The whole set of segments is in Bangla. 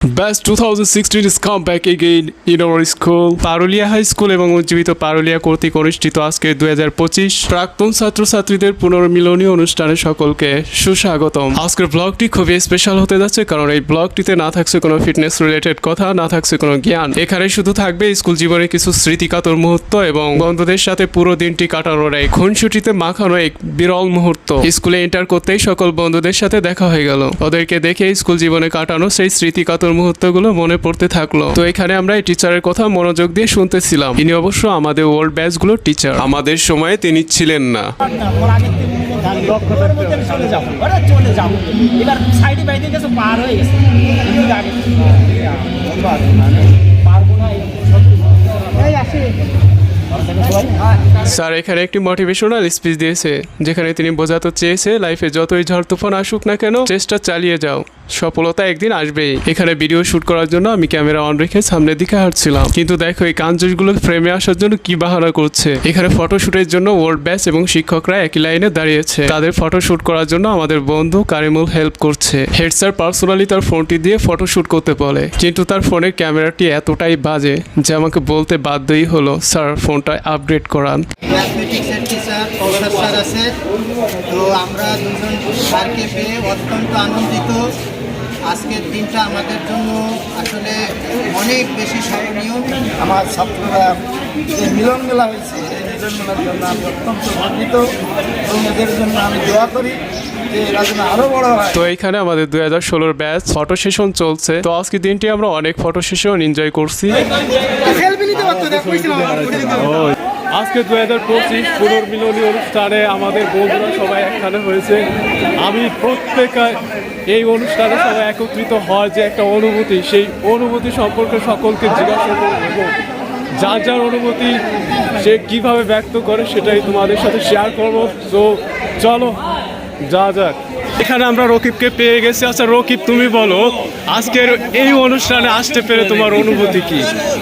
Best 2016 is come back again in our school. Paruliya high school এবং উজ্জীবিত পারুলিয়া কর্তৃক অনুষ্ঠিত আজকে দুই হাজার পঁচিশ প্রাক্তন ছাত্রছাত্রীদের পুনর্মিলনী অনুষ্ঠানে সকলকে সুস্বাগতম। আজকের ব্লগটি খুবই স্পেশাল হতে যাচ্ছে কারণ এই ব্লগটিতে না থাকছে কোনো ফিটনেস রিলেটেড কথা না থাকছে কোনো জ্ঞান। এখানে শুধু থাকবে স্কুল জীবনে কিছু স্মৃতিকাতর মুহূর্ত এবং বন্ধুদের সাথে পুরো দিনটি কাটানোর এক খুনসুটিতে মাখানো এক বিরল মুহূর্ত। স্কুলে এন্টার করতেই সকল বন্ধুদের সাথে দেখা হয়ে গেল। ওদেরকে দেখে স্কুল জীবনে কাটানো সেই স্মৃতিকাতর মুহূর্তগুলো মনে পড়তে থাকল। তো এখানে আমরা এই টিচারের কথা মনোযোগ দিয়ে শুনতেছিলাম। তিনি অবশ্য আমাদের ওল্ড ব্যাচগুলোর টিচার। আমাদের সময়ে তিনি ছিলেন না। স্যার, এখানে একটি মোটিভেশনাল স্পিচ দিয়েছে, যেখানে তিনি বোঝাতে চেয়েছে লাইফে যতই ঝড় তুফান আসুক না কেন, চেষ্টা চালিয়ে যাও। সফলতা একদিন আসবেই এখানে ভিডিও শুট করার জন্য আমি ক্যামেরা অন রেখে সামনের দিকে হাঁটছিলাম। কিন্তু দেখো এই কাঞ্জুসগুলো ফ্রেমে আসার জন্য কি বাহানা করছে। এখানে ফটো শুটের জন্য ওয়ার্ল্ড ব্যাচ এবং শিক্ষকরা একই লাইনে দাঁড়িয়েছে। তাদের ফটো শুট করার জন্য আমাদের বন্ধু কারিমুল হেল্প করছে। হেড স্যার পার্সোনালি তার ফোনটি দিয়ে ফটো শুট করতে বলে। কিন্তু তার ফোনের ক্যামেরাটি এতটাই বাজে যে আমাকে বলতে বাধ্যই হলো, স্যার, ফোনটা আপগ্রেড করান। আমরা দুজন স্যারকে পেয়ে অত্যন্ত আনন্দিত। আজকের দিনটা আমাদের জন্য আসলে অনেক বেশি স্মরণীয়। আমার ছাত্ররা যে মিলন মেলা হয়েছে এই মিলন মেলার জন্য আমি অত্যন্ত গর্বিত এবং এদের জন্য আমি দোয়া করি তো এইখানে আমাদের দুই হাজার ষোলোর ব্যাচ ফটো সেশন চলছে। তো আজকে দিনটি আমরা অনেক ফটো সেশন এনজয় করছি। আজকে দু হাজার পঁচিশ পুনর্মিলনী অনুষ্ঠানে আমাদের বন্ধুরা সবাই একখানে হয়েছে। আমি প্রত্যেক এই অনুষ্ঠানে সবাই একত্রিত হয় যে একটা অনুভূতি, সেই অনুভূতি সম্পর্কে সকলকে জিজ্ঞাসা করব। এবং যার যার অনুভূতি সে কীভাবে ব্যক্ত করে সেটাই তোমাদের সাথে শেয়ার করব। তো চলো, যা যাক। এখানে আমরা রকিবকে পেয়ে গেছি। আচ্ছা রকিব তুমি বলো আজকের এই অনুষ্ঠানে আসতে পেরে তোমার অনুভূতি কি?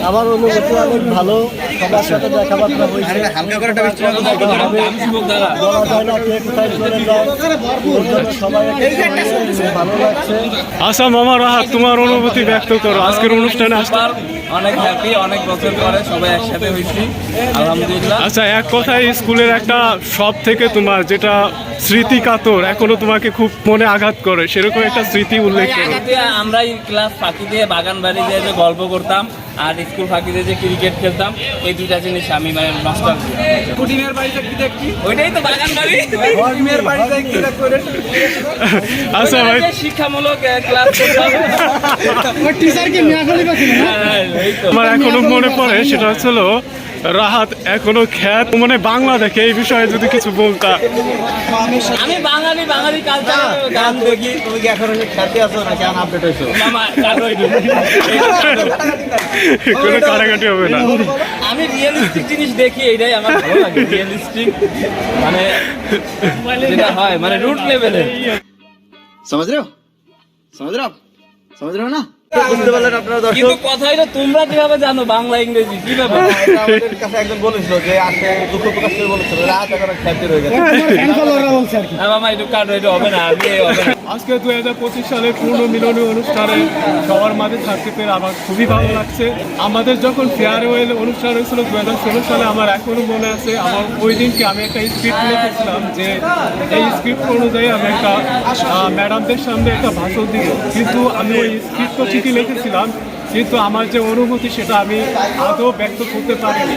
আমার অনুভূতি অনেক ভালো। সবার সাথে দেখাবার্তা হয়েছে। আচ্ছা মামা রাহাত তোমার অনুভূতি ব্যক্ত করো। আজকের অনুষ্ঠানে আসতে অনেক হ্যাপি অনেক বছর পরে সবাই একসাথে হয়েছি আলহামদুলিল্লাহ। আচ্ছা এক কথায় স্কুলের একটা সব থেকে তোমার যেটা স্মৃতি কাতর এখনও তোমাকে খুব মনে আঘাত করে সেরকম একটা স্মৃতি উল্লেখ করো। আমরা ক্লাস ফাঁকি দিয়ে বাগান বাড়ি দিয়ে যে গল্প করতাম আর স্কুল ফাঁকি দিয়ে যে ক্রিকেট খেলতাম এই দুইটা জিনিস আমি মানে নষ্ট কুটিমের বাড়িতে কি? দেখছি ওইটাই তো বাগান বাড়ি। কুটিমের বাড়িতে কি আচ্ছা ভাই। শিক্ষামূলক ক্লাস করতাম টিচারকে নিয়ে হ্যাঁ, এই তো। আমার এখনও মনে পড়ে সেটা হচ্ছিল রাহাত এখনো খ্যাত মানে বাংলা দেখে এই বিষয়ে যদি কিছু বলতা আমি বাঙালি বাঙালি কালচার গান দেখি তুমি কি এখন খ্যাতি আছো না কেন আপডেট হয়েছো মামা কারো কোনো কাটাকাটি হবে না আমি রিয়েলিস্টিক জিনিস দেখি এটাই আমার ভালো লাগে রিয়েলিস্টিক মানে যেটা হয় মানে রুট লেভেলে समझ रहे हो समझ रहे हो आप समझ रहे हो ना বুঝতে পারলেন আপনারা দর্শক? কিন্তু কথা হলো তোমরা কীভাবে জানো বাংলা ইংরেজি কীভাবে? এটা আমাদের কাছে একজন বলেছিল যে আসে দুঃখ প্রকাশ করে বলেছিল রাত এখন খ্যাতি রয়ে গেছে। হ্যাঁ একটু কাটো এটা হবে না আমি হবে না। আজকে দুই হাজার পঁচিশ সালের পূর্ণ মিলনী অনুষ্ঠানে সবার মাঝে থাকতে পেরে আমার খুবই ভালো লাগছে। আমাদের যখন ফেয়ারওয়েল অনুষ্ঠান হয়েছিল দু হাজার ষোলো সালে আমার এখনও মনে আছে আমার ওই দিনকে আমি একটা স্ক্রিপ্ট লিখেছিলাম যে এই স্ক্রিপ্ট অনুযায়ী আমি একটা ম্যাডামদের সামনে একটা ভাষণ দিব। কিন্তু আমি ওই স্ক্রিপ্ট ঠিকই লিখেছিলাম, কিন্তু আমার যে অনুভূতি সেটা আমি আদৌ ব্যক্ত করতে পারিনি।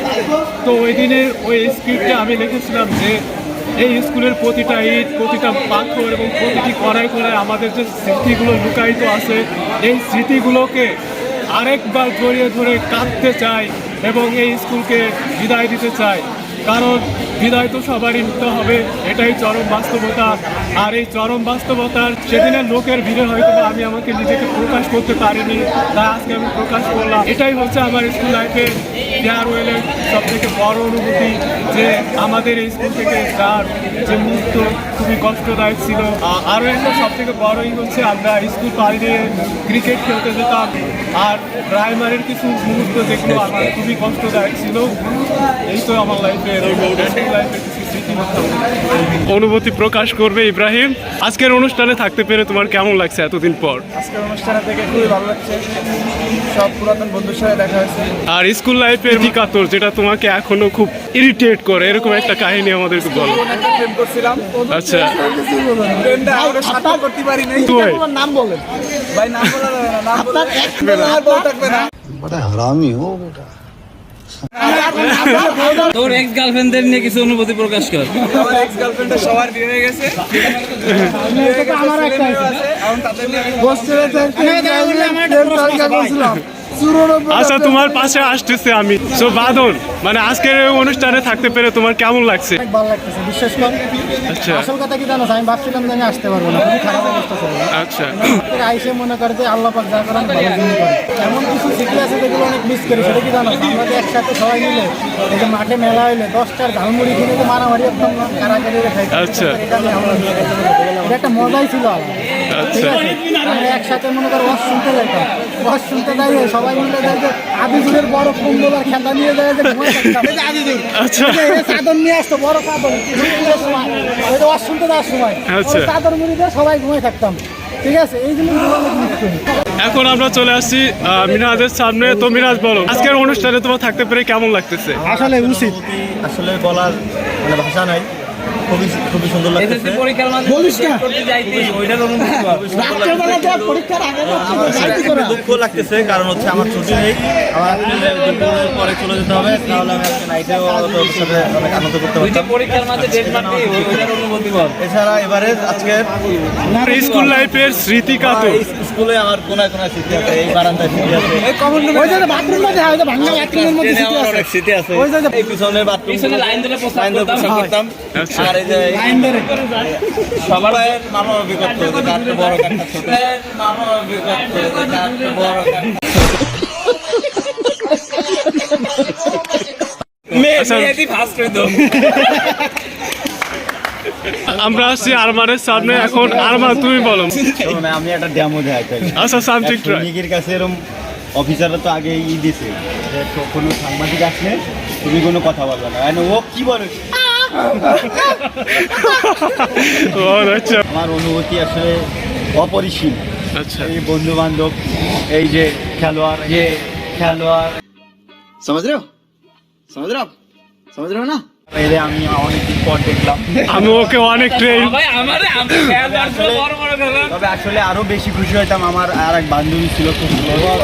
তো ওই দিনের ওই স্ক্রিপ্টে আমি লিখেছিলাম যে, এই স্কুলের প্রতিটা ইট, প্রতিটা পাথর এবং প্রতিটি কড়াই কড়াই আমাদের যে স্মৃতিগুলো লুকায়িত আছে, এই স্মৃতিগুলোকে আরেকবার জড়িয়ে ধরে কাঁদতে চাই এবং এই স্কুলকে বিদায় দিতে চাই। কারণ বিদায় তো সবারই নিতে হবে, এটাই চরম বাস্তবতা। আর এই চরম বাস্তবতার সেদিনের লোকের ভিড়ে হয়তো আমি আমাকে নিজেকে প্রকাশ করতে পারিনি তাই আজকে আমি প্রকাশ করলাম। এটাই হচ্ছে আমার স্কুল লাইফে ফেয়ারওয়েলের সব থেকে বড় অনুভূতি, যে আমাদের এই স্কুল থেকে যার যে মুহূর্ত খুবই কষ্টদায়ক ছিল। আরও একটা সব থেকে বড়ই হচ্ছে, আমরা স্কুল পাড়ি দিয়ে ক্রিকেট খেলতে যেতাম, আর প্রাইমারির কিছু মুহূর্ত যেগুলো আমার খুবই কষ্টদায়ক ছিল, এই তো আমার লাইফে অনুভূতি প্রকাশ করবে ইব্রাহিম। আজকের অনুষ্ঠানে থাকতে পেরে তোমার কেমন লাগছে এতদিন পর? আজকের অনুষ্ঠানে থেকে খুবই ভালো লাগছে। সব পুরাতন বন্ধুর সাথে দেখা হয়েছে। আর স্কুল লাইফের বিকাতর যেটা তোমাকে এখনও খুব ইরিটেট করে এরকম একটা কাহিনী আমাদেরকে বলো। প্রেম করছিলাম। আচ্ছা। প্রেমটা আমরা সার্থক করতে পারি নাই। তুই। নাম বলেন। ভাই নাম বলা যাবে না নাম বলা থাকবে না। তোর এক্স গার্লফ্রেন্ডদের নিয়ে কিছু অনুভূতি প্রকাশ কর। আমার এক্স গার্লফ্রেন্ডটা সবার বিয়ে হয়ে গেছে। আমার একটা আছে এখন তাদের নিয়ে আচ্ছা তোমার পাশে আসতেছে আমি। সো বাদন মানে আজকের অনুষ্ঠানে থাকতে পেরে তোমার কেমন লাগছে? ভালো লাগতেছে বিশ্বাস কর। আচ্ছা। আসল কথা কি জানো আমি ভাবছিলাম যে আমি আসতে পারব না খুবই খারাপ অবস্থা ছিল। আচ্ছা। আইসে মনে করে যে আল্লাহ পাক যা করেন ভালো জিনিস করে। এমন কিছু স্মৃতি আছে যেগুলো অনেক মিস করি সেটা কি জানো আমরা যে একসাথে সবাই মিলে এই যে মাঠে মেলা হইলে দশটার ঝালমুড়ি কিনে মারামারি একদম কারাকারি খাই আচ্ছা। এটা একটা মজাই ছিল আলাদা। আমরা একসাথে মনে করো ওয়াজ শুনতে যাইতাম। ওয়াজ শুনতে যাই সবাই মিলে যাই যে আদিজুরের বড় কম্বল আর খেতা নিয়ে যায় যে আদিজুর আচ্ছা। চাদর নিয়ে আসতো বড় চাদর। ওয়াজ শুনতে যাওয়ার সময় আচ্ছা। চাদর মুড়ি দিয়ে সবাই ঘুমাই থাকতাম। ঠিক আছে? এই এখন আমরা চলে আসছি মিনাজের সামনে। তো মিনাজ বলো আজকের অনুষ্ঠানে তোমার থাকতে পেরে কেমন লাগতেছে? আসলে উচিত। আসলে বলার মানে ভাষা নাই। খুবই সুন্দর আমার দুঃখ লাগতেছে কারণ হচ্ছে আমার ছুটি নেই। আমার পরে চলে যেতে হবে তাহলে আমি আজকে নাইটেও সাথে অনেক আনন্দ করতে পারতাম। এছাড়া এবারে আজকে স্কুল লাইফের স্মৃতি এই স্কুলে আমার কোনায় কোনায় স্মৃতি আছে এই বারান্দায় স্মৃতি আছে। ওই যে বাথরুম মধ্যে হয় ভাঙা বাথরুমের মধ্যে স্মৃতি আছে। অনেক স্মৃতি আছে ওই যে যে পিছনে বাথরুম পিছনে লাইন ধরে প্রস্তাব করতাম। পোশাক করতাম। আচ্ছা। আর এই যে সবার বড় বড় আচ্ছা। আমরা আসছি আরমানের সামনে এখন আরমান তুমি বলো। মানে আমি একটা ডেমো দেখাই তাই আচ্ছা ট্রাই কাছে এরকম অফিসাররা তো আগে ই দিছে কোনো সাংবাদিক আসলে তুমি কোনো কথা বলবে না। ও কি বলে? আচ্ছা আমার অনুভূতি আসলে অপরিসীম। আচ্ছা। এই বন্ধু বান্ধব এই যে খেলোয়াড় যে খেলোয়াড়। সমুদ্র সমুদ্র সমুদ্র না? অনেকদিন পর দেখলাম। আমি ওকে অনেক ট্রেন আসলে আরও বেশি খুশি আমার আর এক বান্ধবী ছিল খুব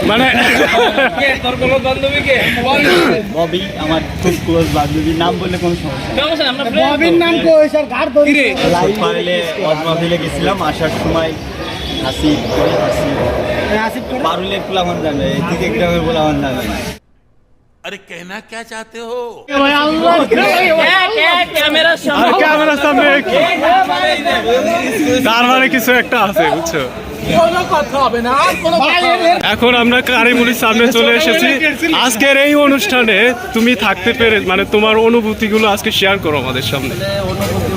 মানে ববি আমার খুব নাম বললে কোনো ববির গেছিলাম আসার সময় হাসি হাসি বারুলের পোলামান জানে এই থেকে গ্রামের পোলামান জানে अरे कहना क्या चाहते हो ক্যামেরার আর সামনে ক্যামেরার সামনে কি? তার মানে কিছু একটা আছে বুঝছো এখন আমরা কারিমুলির সামনে চলে এসেছি আজকের এই অনুষ্ঠানে তুমি থাকতে পেরে মানে তোমার অনুভূতিগুলো আজকে শেয়ার করো আমাদের সামনে অনুভূতি বলতে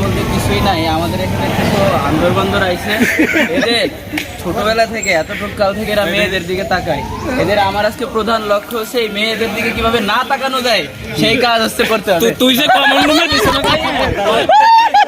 কিছুই নাই আমাদের এখানে কিছু আন্দর বান্দর আইছে। এদের ছোটবেলা থেকে এতটুকু কাল থেকে এরা মেয়েদের দিকে তাকায়। এদের আমার আজকে প্রধান লক্ষ্য হচ্ছে এই মেয়েদের দিকে কীভাবে না তাকানো যায় সেই কাজ হচ্ছে করতে হবে। তুই যে কমন রুমের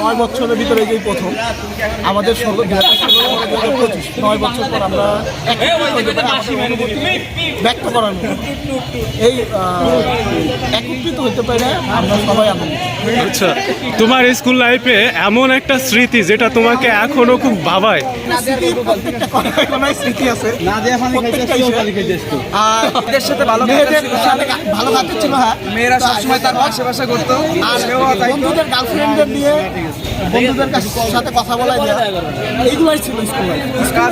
নয় বছরের ভিতরে এই প্রথম। আমাদের ষোলো দু নয় বছর পর আমরা ব্যক্ত করার এই একত্রিত হতে পারে আমরা সবাই আনন্দিত। আচ্ছা তোমার স্কুল লাইফে এমন একটা স্মৃতি যেটা তোমাকে এখনও খুব ভাবায়? স্মৃতি আছে আর সাথে ভালো ভালো ছিল হ্যাঁ মেয়েরা সবসময় তার পাশে পাশে করতো আর বন্ধুদের গার্লফ্রেন্ডদের নিয়ে বন্ধুদের সাথে কথা বলা এইগুলাই ছিল স্কুল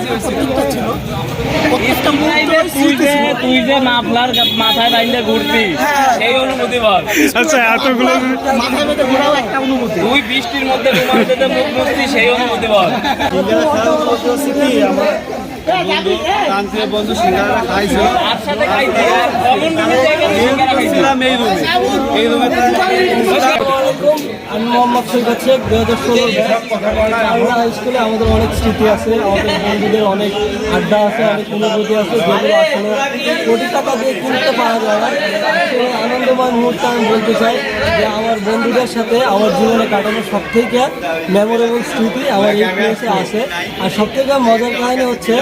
প্রত্যেকটা ছিল তুই যে তুই যে মাফলার মাথায় বাইন্দে ঘুরতি সেই অনুভূতি বল আচ্ছা এতগুলো মাথায় বেঁধে ঘোরাও একটা অনুভূতি তুই বৃষ্টির মধ্যে রুমাল পেতে মুখ মুছতি সেই অনুভূতি বল। বন্ধু সিঙ্গারা খাইছিলাম এই রুমে। এই রুমে। আমি মোহাম্মদ সৈকত শেখ দু হাজার ষোলো আমরা হাই স্কুলে আমাদের অনেক স্মৃতি আছে আমাদের বন্ধুদের অনেক আড্ডা আছে অনেক অনুভূতি আছে আসলে কোটি টাকা দিয়ে কিনতে পাওয়া যায় না। সেই আনন্দময় মুহূর্তে আমি বলতে চাই যে আমার বন্ধুদের সাথে আমার জীবনে কাটানো সব থেকে মেমোরেবল স্মৃতি আমার এই ক্লাসে আছে। আর সব থেকে মজার কাহিনী হচ্ছে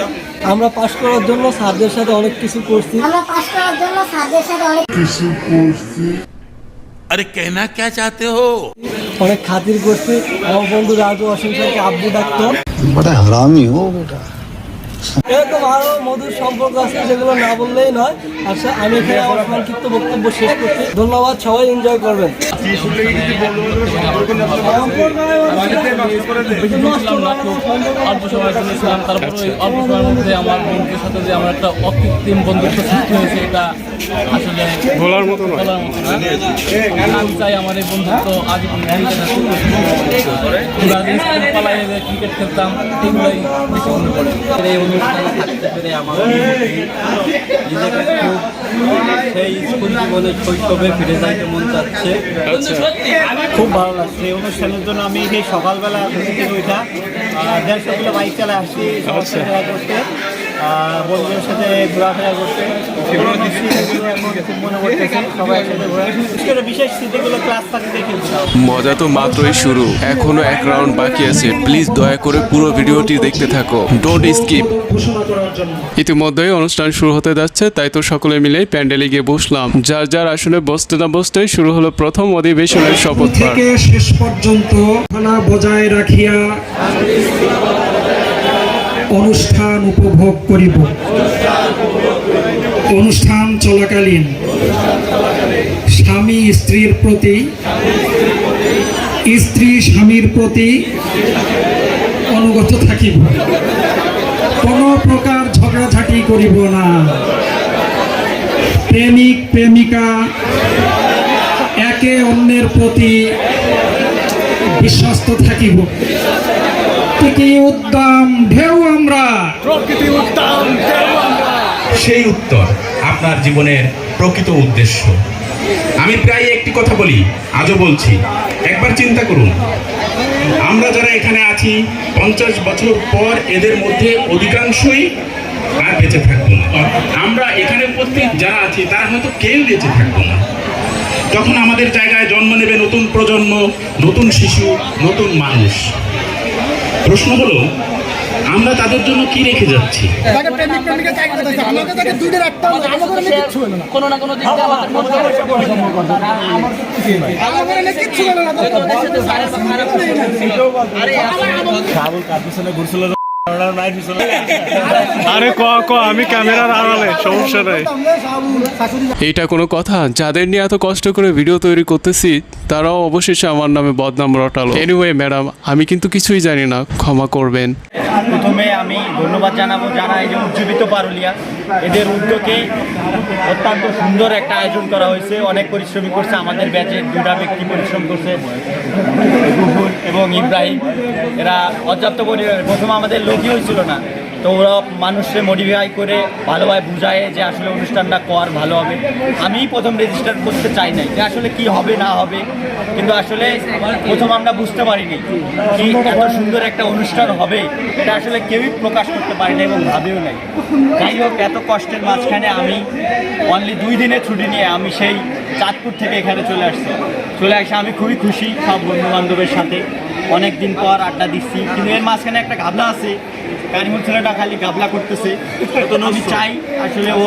আমরা পাশ করার জন্য স্যারদের সাথে অনেক কিছু করছি। আমরা পাশ করার জন্য স্যারদের সাথে অনেক কিছু করছি। আরে কেনা কে চাতে হো অনেক খাতির করছে। আমার বন্ধু রাজু অসংখ্যকে আব্বু ডাকতো। হারামি মধুর সম্পর্ক আছে যেগুলো না বললেই নয়। আর আমি আমার সংক্ষিপ্ত বক্তব্য শেষ করছি। ধন্যবাদ সবাই এনজয় করবেন। তারপরে আমার সাথে যে আমার একটা অকৃত্রিম বন্ধুত্ব সৃষ্টি হয়েছে এটা আসলে বলার মতো নয়। চাই আমার এই বন্ধুত্ব আজীবন ক্রিকেট খেলতাম এগুলোই বেশি মনে পড়ে। এই অনুষ্ঠানে থাকতে পেরে আমার নিজেকে খুব সেই স্কুল জীবনে শৈশবে ফিরে যাইতে মন চাচ্ছে। খুব ভালো লাগছে। এই অনুষ্ঠানের জন্য আমি সেই সকালবেলা ঘুম থেকে ওইটা দেড়শো কিলো বাইক চালা আসছি করতে বন্ধুদের সাথে ঘোরাফেরা করতে। এগুলো স্মৃতিগুলো এখন খুব মনে পড়তেছে সবাই একসাথে ঘোরা বিশেষ স্মৃতিগুলো ক্লাস থাকতে মজা তো মাত্রই শুরু। এখনও এক রাউন্ড বাকি আছে। প্লিজ দয়া করে পুরো ভিডিওটি দেখতে থাকো। ডোন্ট স্কিপ ইতিমধ্যেই অনুষ্ঠান শুরু হতে যাচ্ছে তাই তো সকলে মিলে প্যান্ডেলে গিয়ে বসলাম। যার যার আসলে বসতে না বসতেই শুরু হলো প্রথম অধিবেশনের শপথ থেকে শেষ পর্যন্ত খানা বজায় রাখিয়া অনুষ্ঠান উপভোগ করিব। অনুষ্ঠান চলাকালীন স্বামী স্ত্রীর প্রতি, স্ত্রী স্বামীর প্রতি অনুগত থাকিব। কোনো প্রকার ঝগড়াঝাটি করিব না। প্রেমিক, প্রেমিকা একে অন্যের প্রতি বিশ্বস্ত থাকিব। প্রতি উদ্যম ঢেউ আমরা। প্রকৃতি উত্তম দেব আমরা। সেই উত্তর আপনার জীবনের প্রকৃত উদ্দেশ্য। আমি প্রায় একটি কথা বলি আজও বলছি। একবার চিন্তা করুন আমরা যারা এখানে আছি পঞ্চাশ বছর পর এদের মধ্যে অধিকাংশই আর বেঁচে থাকব না। আমরা এখানে উপস্থিত যারা আছি তারা হয়তো কেউ বেঁচে থাকব না। তখন আমাদের জায়গায় জন্ম নেবে নতুন প্রজন্ম নতুন শিশু নতুন মানুষ প্রশ্ন হলো আমরা তাদের জন্য কি রেখে যাচ্ছি? আরে ক ক আমি ক্যামেরার আড়ালে সমস্যা নাই। এইটা কোনো কথা? যাদের নিয়ে এত কষ্ট করে ভিডিও তৈরি করতেছি তারাও অবশেষে আমার নামে বদনাম রটালো। এনিওয়ে ম্যাডাম আমি কিন্তু কিছুই জানি না। ক্ষমা করবেন। প্রথমে আমি ধন্যবাদ জানাব যারা এই যে উজ্জীবিত পারুলিয়া। এদের উদ্যোগে অত্যন্ত সুন্দর একটা আয়োজন করা হয়েছে। অনেক পরিশ্রমী করছে, আমাদের ব্যাচের দুটা ব্যক্তি পরিশ্রম করছে। এবং ইব্রাহিম, এরা পর্যাপ্ত পরিমাণে প্রথমে আমাদের লোকই হয়েছিল না। তো ওরা মানুষকে মোটিফাই করে ভালোভাবে বুঝায় যে আসলে অনুষ্ঠানটা কর, ভালো হবে। আমি প্রথম রেজিস্টার করতে চাই নাই যে আসলে কি হবে, না হবে। কিন্তু আসলে প্রথম আমরা বুঝতে পারিনি কি এত সুন্দর একটা অনুষ্ঠান হবে এটা আসলে কেউই প্রকাশ করতে পারি না এবং ভাবেও নাই। যাই হোক, এত কষ্টের মাঝখানে আমি অনলি দুই দিনের ছুটি নিয়ে আমি সেই চাঁদপুর থেকে এখানে চলে আসছি। চলে আসে আমি খুবই খুশি সব বন্ধু বান্ধবের সাথে। অনেক দিন পর আড্ডা দিচ্ছি। কিন্তু এর মাঝখানে একটা গাবলা আছে। কারিমুল ছেলেটা খালি গাবলা করতেছে। তো আমি চাই আসলে ও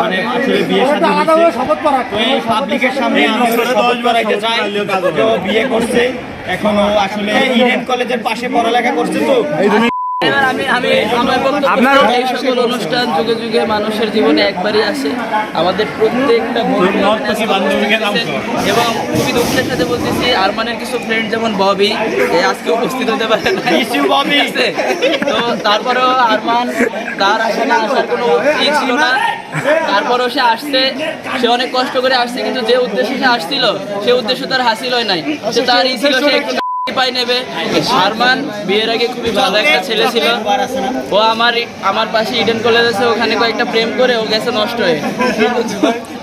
মানে আসলে বিয়ে সাথে তো এই পাবলিকের সামনে আমি চাই যে ও বিয়ে করছে। এখন ও আসলে ইডেন কলেজের পাশে পড়ালেখা করছে তো। বক্তব্য এই সকল অনুষ্ঠান যুগে যুগে মানুষের জীবনে একবারই আসে। আমাদের প্রত্যেকটা এবং খুবই দুঃখের সাথে বলতেছি আরমানের কিছু ফ্রেন্ড যেমন ববি আজকে উপস্থিত হতে পারে? তো তারপরেও আরমান তার আসলে আসার কোনো ই ছিল না। তারপরেও সে আসছে সে অনেক কষ্ট করে আসছে কিন্তু যে উদ্দেশ্যে সে আসছিল সে উদ্দেশ্য তার হাসিল হয় নাই। সে তার ই ছিল সে পাই নেবে। আরমান বিয়ের আগে খুবই ভালো একটা ছেলে ছিল। ও আমার আমার পাশে ইডেন কলেজ আছে, ওখানে কয়েকটা প্রেম করে ও গেছে নষ্ট হয়ে।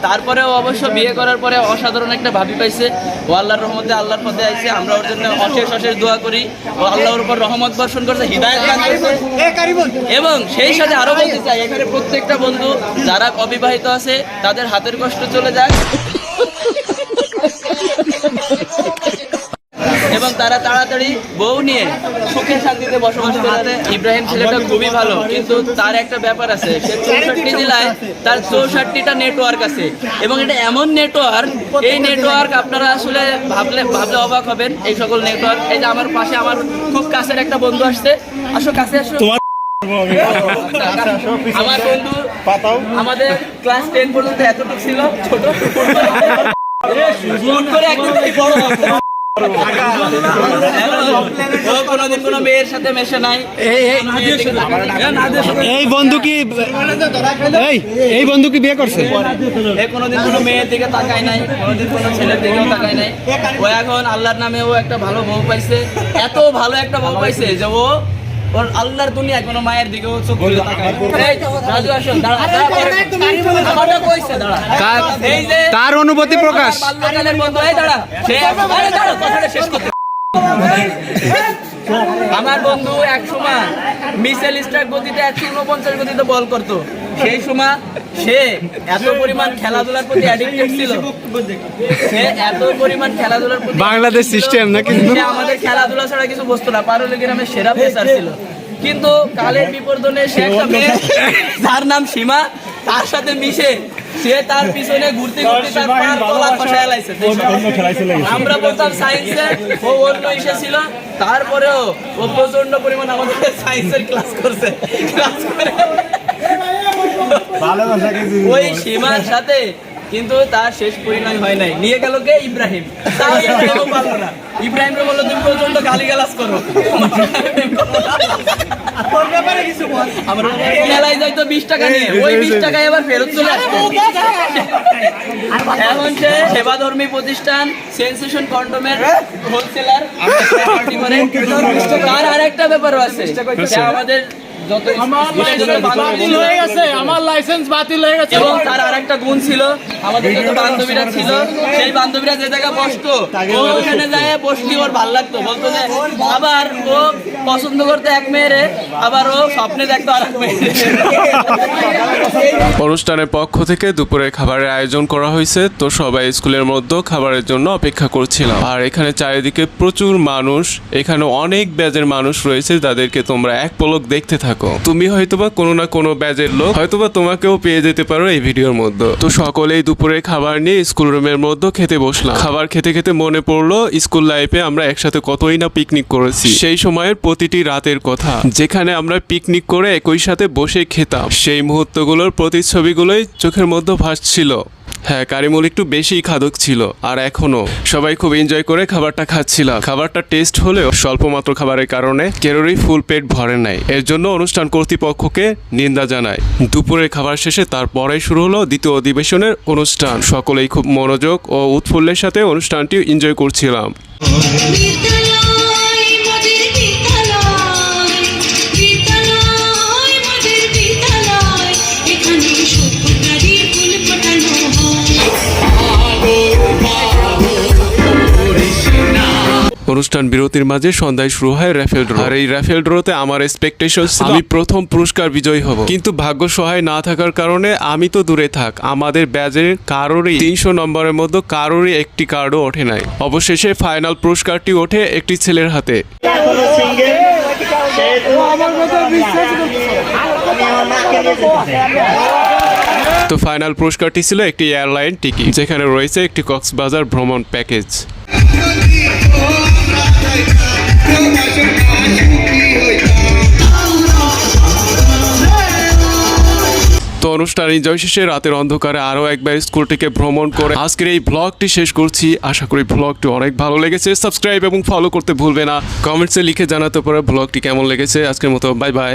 তারপরে ও অবশ্য বিয়ে করার পরে অসাধারণ একটা ভাবি পাইছে। ও আল্লাহর রহমতে আল্লাহর পথে আইছে। আমরা ওর জন্য অশেষ অশেষ দোয়া করি। ও আল্লাহর উপর রহমত বর্ষণ করছে, হৃদায়ত দান এবং সেই সাথে আরও বলতে চাই, এখানে প্রত্যেকটা বন্ধু যারা অবিবাহিত আছে, তাদের হাতের কষ্ট চলে যায়। এবং তারা তাড়াতাড়ি বউ নিয়ে সুখে শান্তিতে বসবাস করে। ইব্রাহিম ছেলেটা খুবই ভালো কিন্তু তার একটা ব্যাপার আছে সে চৌষট্টি জেলায় তার চৌষট্টিটা নেটওয়ার্ক আছে। এবং এটা এমন নেটওয়ার্ক এই নেটওয়ার্ক আপনারা আসলে ভাবলে ভাবলে অবাক হবেন এই সকল নেটওয়ার্ক এই যে আমার পাশে আমার খুব কাছের একটা বন্ধু আসছে। আসো কাছে আসো। আমার বন্ধু আমাদের ক্লাস টেন পর্যন্ত এতটুকু ছিল ছোট। করে একদিন থেকে বড়। এই বন্ধু কি বিয়ে করছে? কোনোদিন কোনো মেয়ের দিকে তাকায় নাই ছেলের দিকেও তাকায় নাই। এখন আল্লাহর একটা ভালো পাইছে, এত ভালো একটা বউ পাইছে যে ও ওর আল্লাহর দুনিয়া কোনো মায়ের দিকে চোখ খুলে তাকায় রাজু আসুন, তার অনুভূতি প্রকাশ। বাল্যকালের বন্ধু, এই দাঁড়া। সে দাঁড়া, কথাটা শেষ করতে আমার বন্ধু এক সময় মিসেল স্টার গতিতে একশো উনপঞ্চাশ গতিতে বল করতো। সেই সময় সে এত পরিমাণ খেলাধুলার প্রতি অ্যাডিক্টেড ছিল। সে এত পরিমাণ খেলাধুলার প্রতি বাংলাদেশ সিস্টেম না কিন্তু আমাদের খেলাধুলা ছাড়া কিছু বসতো না পারুলি গ্রামের সেরা পেসার ছিল। কিন্তু কালের বিবর্তনে সে একটা মেয়ে যার নাম সীমা তার সাথে মিশে সে তার পিছনে ঘুরতে ঘুরতে তার পার তলা খসায় লাইছে আমরা বলতাম সায়েন্সে ও অন্য এসেছিল তারপরেও ও প্রচণ্ড পরিমাণ আমাদের সায়েন্সের ক্লাস করছে। ক্লাস করে ওই সীমার সাথে কিন্তু তার শেষ পরিণয় হয় নাই নিয়ে গেল কে ইব্রাহিম তাও ইব্রাহিমও পারল না ইব্রাহিমকে বলল তুমি প্রচণ্ড গালি গালাজ করো মেলায় যাইতো বিশ টাকা নিয়ে ওই বিশ টাকায় এবার ফেরত চলে আসতো এখন সে সেবাধর্মী প্রতিষ্ঠান সেন্সেশন কন্ডোমের হোলসেলার তার আরেকটা ব্যাপারও আছে সে আমাদের আমার লাইসেন্স বাতিল হয়ে গেছে এবং তার আরেকটা গুণ ছিল আমাদের যত বান্ধবীরা ছিল সেই বান্ধবীরা যে জায়গায় বসতো ওখানে যায় বসলি ওর ভালো লাগতো। বলতো যে আবার ও পছন্দ করতো এক মেয়েরে আবার ও স্বপ্নে দেখতো আর এক মেয়েরে। অনুষ্ঠানের পক্ষ থেকে দুপুরে খাবারের আয়োজন করা হয়েছে তো সবাই স্কুলের মধ্যে খাবারের জন্য অপেক্ষা করছিলাম। আর এখানে চারিদিকে প্রচুর মানুষ এখানে অনেক ব্যাজের মানুষ রয়েছে যাদেরকে তোমরা এক পলক দেখতে থাকো। তুমি হয়তোবা কোনো না কোনো ব্যাজের লোক, হয়তোবা তোমাকেও পেয়ে যেতে পারো এই ভিডিওর মধ্যে। তো সকলেই দুপুরে খাবার নিয়ে স্কুল রুমের মধ্যে খেতে বসলাম। খাবার খেতে খেতে মনে পড়ল স্কুল লাইফে আমরা একসাথে কতই না পিকনিক করেছি। সেই সময়ের প্রতিটি রাতের কথা, যেখানে আমরা পিকনিক করে একই সাথে বসে খেতাম। সেই মুহূর্তগুলোর প্রতিচ্ছবিগুলোই চোখের মধ্যে ভাসছিল। হ্যাঁ কারিমুল একটু বেশি খাদক ছিল, আর এখনও সবাই খুব এনজয় করে খাবারটা খাচ্ছিলাম। খাবারটা টেস্ট হলেও স্বল্প মাত্র খাবারের কারণে কেরোরই ফুল পেট ভরে নাই। এর জন্য অনুষ্ঠান কর্তৃপক্ষকে নিন্দা জানায় দুপুরের খাবার শেষে তারপরেই শুরু হলো দ্বিতীয় অধিবেশনের অনুষ্ঠান। সকলেই খুব মনোযোগ ও উৎফুল্লের সাথে অনুষ্ঠানটি এনজয় করছিলাম। অনুষ্ঠান বিরতির মাঝে সন্ধ্যায় শুরু হয় র্যাফেল ড্র। আর এই র্যাফেল ড্রতে আমার এক্সপেকটেশন আমি প্রথম পুরস্কার বিজয়ী হব। কিন্তু ভাগ্য সহায় না থাকার কারণে আমি তো দূরে থাক আমাদের ব্যাজের কারোরই তিনশো নম্বরের মধ্যে কারোরই একটি কার্ডও ওঠে নাই। অবশেষে ফাইনাল পুরস্কারটি ওঠে একটি ছেলের হাতে। তো ফাইনাল পুরস্কারটি ছিল একটি এয়ারলাইন টিকিট যেখানে রয়েছে একটি কক্সবাজার ভ্রমণ প্যাকেজ। তো অনুষ্ঠান এনজয় শেষে রাতের অন্ধকারে আরও একবার স্কুলটিকে ভ্রমণ করে আজকের এই ব্লগটি শেষ করছি। আশা করি ব্লগটি অনেক ভালো লেগেছে। সাবস্ক্রাইব এবং ফলো করতে ভুলবে না। কমেন্টসে লিখে জানাতে পারে ব্লগটি কেমন লেগেছে। আজকের মতো বাই বাই